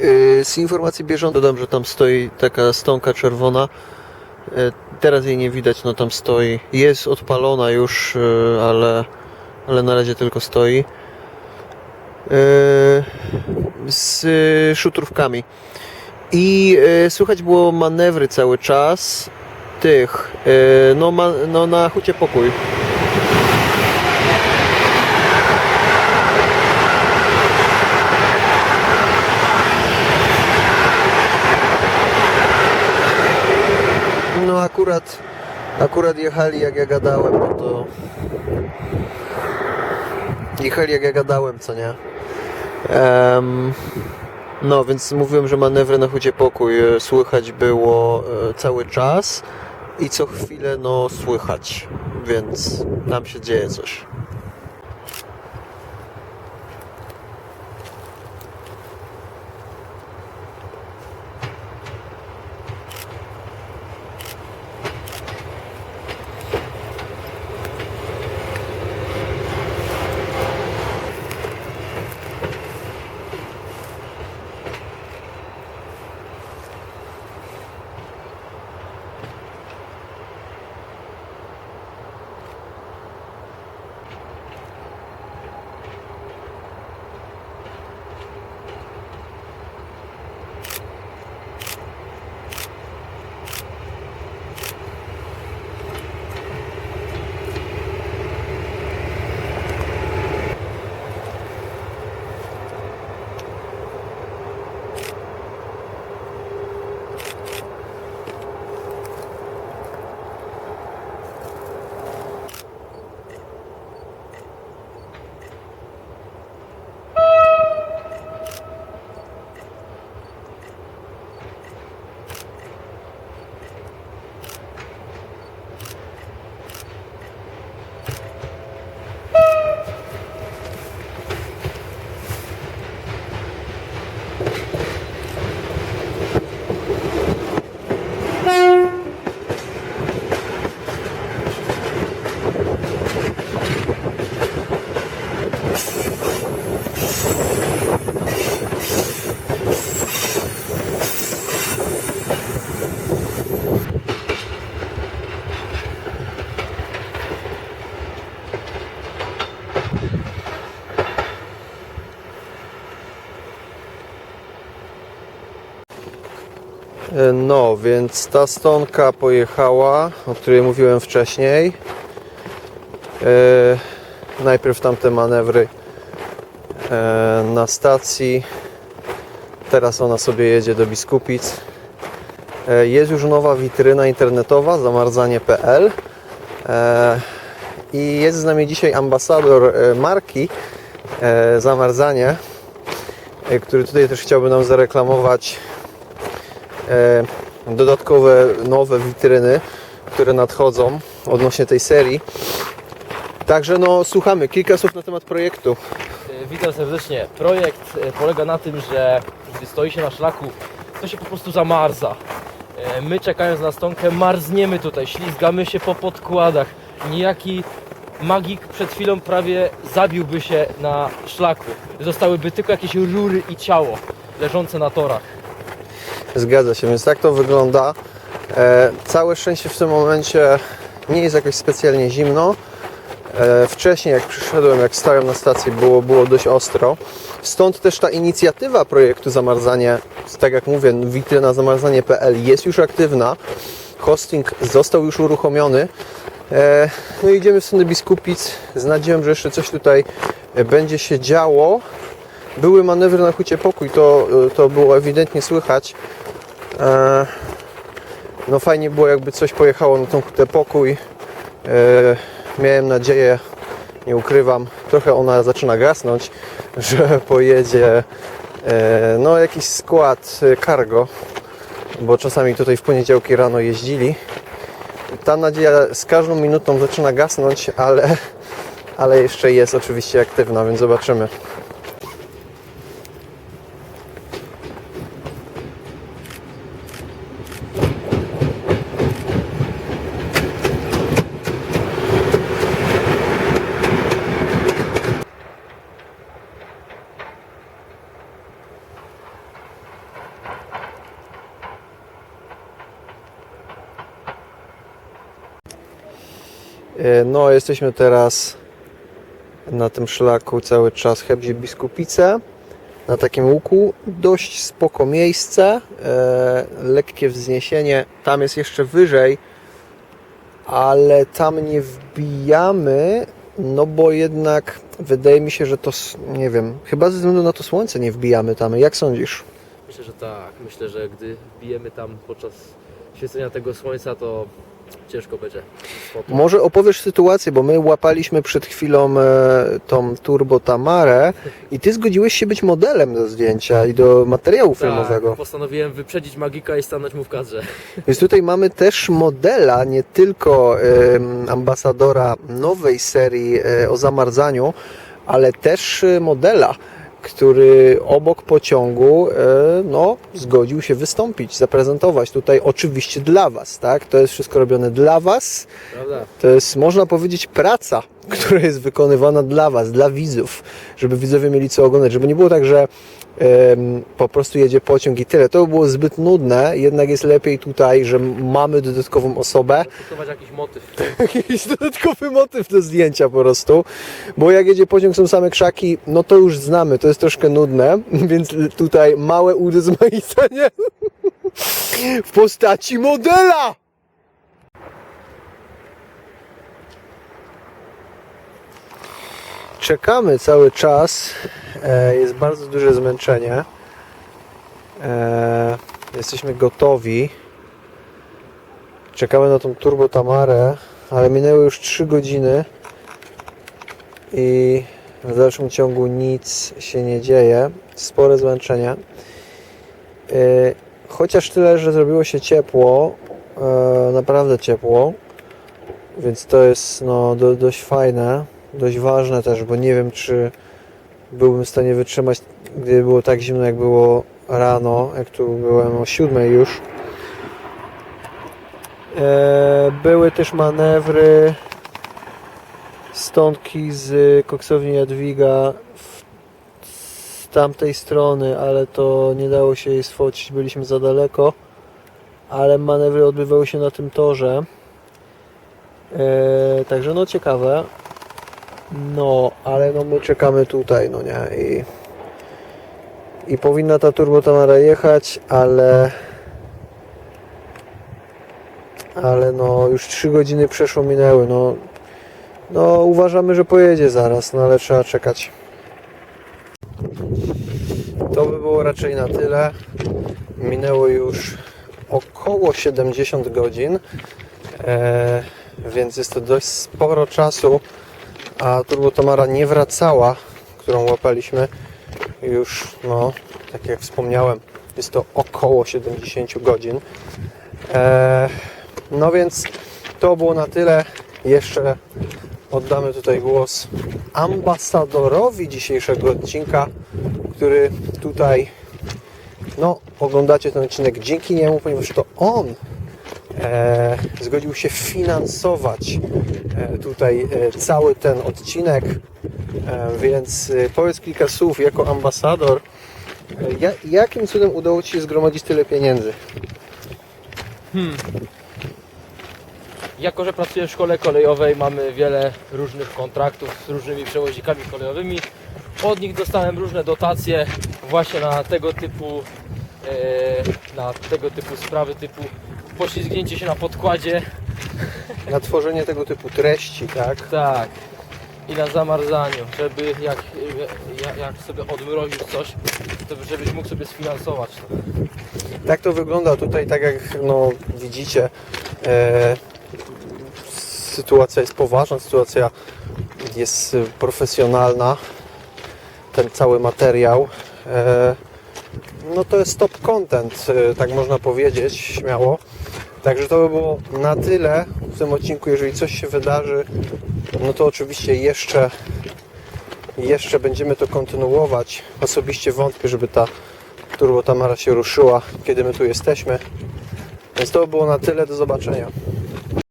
Yy, Z informacji bieżącej dodam, że tam stoi taka stonka czerwona. Yy, Teraz jej nie widać, no tam stoi. Jest odpalona już, yy, ale, ale na razie tylko stoi. Z szutrówkami. I słychać było manewry cały czas tych, no, no na hucie pokój. No akurat, akurat jechali jak ja gadałem, no to... Jechali jak ja gadałem, co nie? Em, no, więc mówiłem, że manewry na chudzie pokój e, słychać było e, cały czas i co chwilę, no, słychać, więc tam się dzieje coś. No, więc ta stonka pojechała, o której mówiłem wcześniej. E, najpierw tamte manewry e, na stacji. Teraz ona sobie jedzie do Biskupic. E, jest już nowa witryna internetowa zamarzanie.pl e, i jest z nami dzisiaj ambasador e, marki e, Zamarzanie, e, który tutaj też chciałby nam zareklamować e, dodatkowe nowe witryny, które nadchodzą odnośnie tej serii. Także no słuchamy, kilka słów na temat projektu. Witam serdecznie. Projekt e, polega na tym, że gdy stoi się na szlaku, to się po prostu zamarza. E, My czekając na stonkę marzniemy tutaj, ślizgamy się po podkładach. Niejaki magik przed chwilą prawie zabiłby się na szlaku. Zostałyby tylko jakieś rury i ciało leżące na torach. Zgadza się, więc tak to wygląda. E, całe szczęście w tym momencie nie jest jakoś specjalnie zimno. E, wcześniej jak przyszedłem, jak stałem na stacji, było, było dość ostro. Stąd też ta inicjatywa projektu Zamarzanie, tak jak mówię, witryna zamarzanie.pl jest już aktywna. Hosting został już uruchomiony. E, no idziemy w stronę Biskupic z nadzieją, że jeszcze coś tutaj e, będzie się działo. Były manewry na hucie pokój, to, to było ewidentnie słychać. E, no fajnie było jakby coś pojechało na tą hutę pokój. Miałem nadzieję, nie ukrywam, trochę ona zaczyna gasnąć, że pojedzie e, no jakiś skład e, cargo, bo czasami tutaj w poniedziałki rano jeździli. Ta nadzieja z każdą minutą zaczyna gasnąć, ale, ale jeszcze jest oczywiście aktywna, więc zobaczymy. No, jesteśmy teraz na tym szlaku cały czas Hebzie Biskupice. Na takim łuku dość spoko miejsce, e, lekkie wzniesienie. Tam jest jeszcze wyżej, ale tam nie wbijamy, no bo jednak wydaje mi się, że to, nie wiem, chyba ze względu na to słońce nie wbijamy tam. Jak sądzisz? Myślę, że tak. Myślę, że gdy bijemy tam podczas świecenia tego słońca, to ciężko będzie. Może opowiesz sytuację, bo my łapaliśmy przed chwilą e, tą Turbo Tamarę i ty zgodziłeś się być modelem do zdjęcia i do materiału filmowego. Tak, postanowiłem wyprzedzić magika i stanąć mu w kadrze. Więc tutaj mamy też modela, nie tylko em, ambasadora nowej serii e, o zamarzaniu, ale też e, modela, który obok pociągu e, no, zgodził się wystąpić, zaprezentować tutaj oczywiście dla Was, tak? To jest wszystko robione dla Was. Prawda? To jest, można powiedzieć, praca, która jest wykonywana dla Was, dla widzów, żeby widzowie mieli co oglądać, żeby nie było tak, że po prostu jedzie pociąg i tyle. To by było zbyt nudne, jednak jest lepiej tutaj, że mamy dodatkową osobę, Zastosować jakiś motyw. jakiś dodatkowy motyw do zdjęcia po prostu, bo jak jedzie pociąg, są same krzaki, no to już znamy, to jest troszkę nudne, więc tutaj małe urozmaicenie w postaci modela! Czekamy cały czas, e, jest bardzo duże zmęczenie, e, jesteśmy gotowi, czekamy na tą Turbo Tamarę, ale minęły już 3 godziny i w dalszym ciągu nic się nie dzieje. Spore zmęczenie. Yy, Chociaż tyle, że zrobiło się ciepło, e, naprawdę ciepło, więc to jest no, do, dość fajne, dość ważne też, bo nie wiem, czy byłbym w stanie wytrzymać, gdyby było tak zimno, jak było rano, jak tu byłem o 7 już. E, Były też manewry stądki z koksowni Jadwiga z tamtej strony, ale to nie dało się jej sfocić, byliśmy za daleko. Ale manewry odbywały się na tym torze. E, także no ciekawe. No, ale no my czekamy tutaj, no nie? I, i powinna ta Turbo Tamara jechać, ale ale no już 3 godziny przeszło minęły, no no uważamy, że pojedzie zaraz, no ale trzeba czekać. To by było raczej na tyle. Minęło już około 70 godzin, e, więc jest to dość sporo czasu, a Turbo Tamara nie wracała, którą łapaliśmy już, no, tak jak wspomniałem, jest to około 70 godzin. E, no więc to było na tyle. Jeszcze oddamy tutaj głos ambasadorowi dzisiejszego odcinka, który tutaj no, oglądacie ten odcinek dzięki niemu, ponieważ to on e, zgodził się finansować e, tutaj e, cały ten odcinek. Więc powiedz kilka słów jako ambasador. Ja, jakim cudem udało Ci się zgromadzić tyle pieniędzy? Jako, że pracuję w szkole kolejowej, mamy wiele różnych kontraktów z różnymi przewoźnikami kolejowymi. Od nich dostałem różne dotacje właśnie na tego typu na tego typu sprawy typu poślizgnięcie się na podkładzie, Na tworzenie tego typu treści, tak? tak, i na zamarzaniu, żeby jak, jak, sobie odmrozisz coś, to żebyś mógł sobie sfinansować to. Tak to wygląda tutaj, tak jak no, widzicie. E, sytuacja jest poważna, sytuacja jest profesjonalna. Ten cały materiał. E, no to jest top content, e, tak można powiedzieć, śmiało. Także to by było na tyle w tym odcinku. Jeżeli coś się wydarzy, no to oczywiście jeszcze, jeszcze będziemy to kontynuować. Osobiście wątpię, żeby ta Turbo Tamara się ruszyła, kiedy my tu jesteśmy. Więc to by było na tyle. Do zobaczenia.